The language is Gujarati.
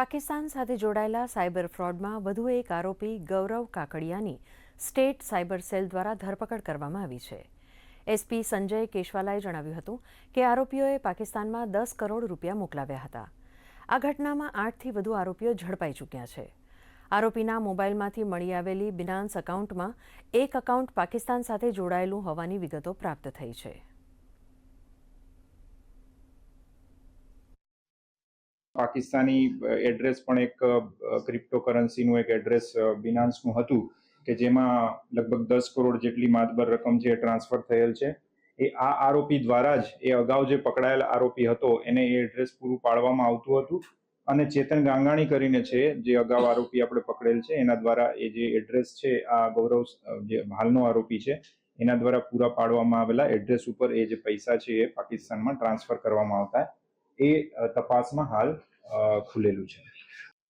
પાકિસ્તાન સાથે જોડાયેલા સાયબર ફ્રોડમાં વધુ એક આરોપી ગૌરવ કાકડિયાની સ્ટેટ સાયબર સેલ દ્વારા ધરપકડ કરવામાં આવી છે. એસપી સંજય કેશવાલાએ જણાવ્યું હતું કે આરોપીઓએ પાકિસ્તાનમાં દસ કરોડ રૂપિયા મોકલાવ્યા હતા. આ ઘટનામાં આઠથી વધુ આરોપીઓ ઝડપાઈ ચૂક્યા છે. આરોપીના મોબાઈલમાંથી મળી આવેલી બિનાન્સ એકાઉન્ટમાં એક એકાઉન્ટ પાકિસ્તાન સાથે જોડાયેલું હોવાની વિગતો પ્રાપ્ત થઈ છે. પાકિસ્તાની એડ્રેસ પણ એક ક્રિપ્ટોકરન્સીનું એક એડ્રેસ બિનાન્સનું હતું કે જેમાં લગભગ દસ કરોડ જેટલી માતબર રકમ છે ટ્રાન્સફર થયેલ છે. એ આ આરોપી દ્વારા જ, એ અગાઉ જે પકડાયેલ આરોપી હતો, એને એ એડ્રેસ પૂરું પાડવામાં આવતું હતું. અને ચેતન ગાંગાણી કરીને છે, જે અગાઉ આરોપી આપણે પકડેલ છે, એના દ્વારા એ જે એડ્રેસ છે, આ ગૌરવ જે હાલનો આરોપી છે, એના દ્વારા પૂરા પાડવામાં આવેલા એડ્રેસ ઉપર એ જે પૈસા છે એ પાકિસ્તાનમાં ટ્રાન્સફર કરવામાં આવતા. એ તપાસમાં હાલ ખુલેલું છે.